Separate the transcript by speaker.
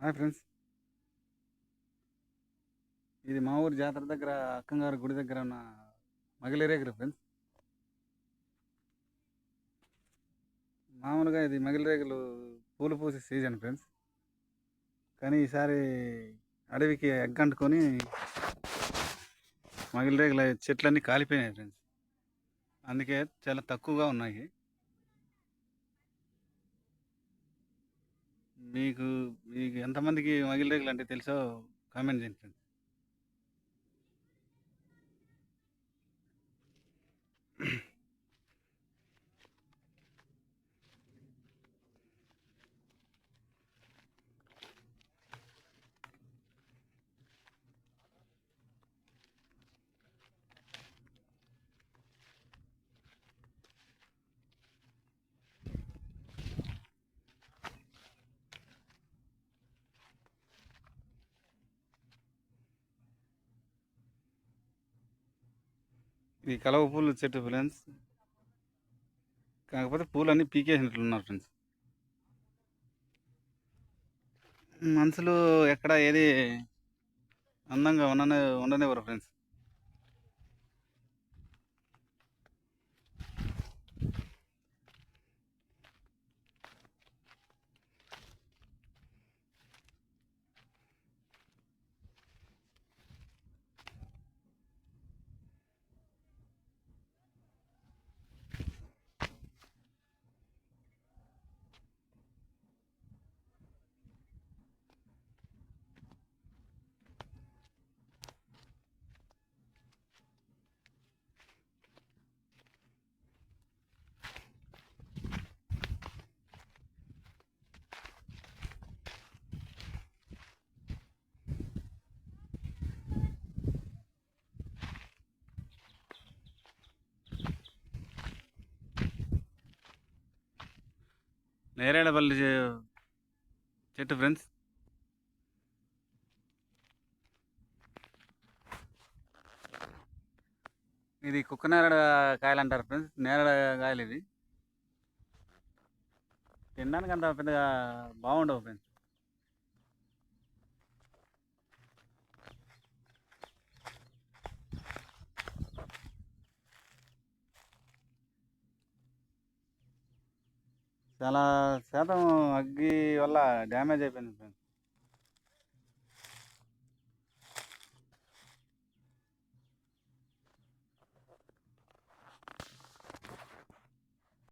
Speaker 1: Hi friends. ఇది మా ఊరి జాతర దగ్గర అక్కంగారు గుడి దగ్గర ఉన్న మగిలిరేగరు ఫ్రెండ్స్. మామూలుగా ఇది మగిలిరేగలు పూలు పూసే సీజన్ ఫ్రెండ్స్. కానీ ఈసారి అడవికి ఎగ్గంటుకొని మగిలిరేగల చెట్లన్నీ కాలిపోయినాయి ఫ్రెండ్స్. అందుకే చాలా తక్కువగా ఉన్నాయి. మీకు మీకు ఎంతమందికి మగిలిరేగలు అంటే తెలుసో? కామెంట్ చేయండి. ఇది కలవ పూలు చెట్టు ఫ్రెండ్స్ కాకపోతే పూలు అన్నీ పీకేసినట్లు ఉన్నారు ఫ్రెండ్స్ మనుషులు ఎక్కడ ఏది అందంగా ఉండనే ఉండనివ్వరు ఫ్రెండ్స్ నేరేడపల్లి చెట్టు ఫ్రెండ్స్. ఇది కుక్క నేరడ కాయలు అంటారు ఫ్రెండ్స్. నేరడ కాయలు ఇది. తినడానికి అంత పెద్దగా బాగుండవు ఫ్రెండ్స్. చాలా శాతం అగ్గి వల్ల డ్యామేజ్ అయిపోయింది ఫ్రెండ్స్.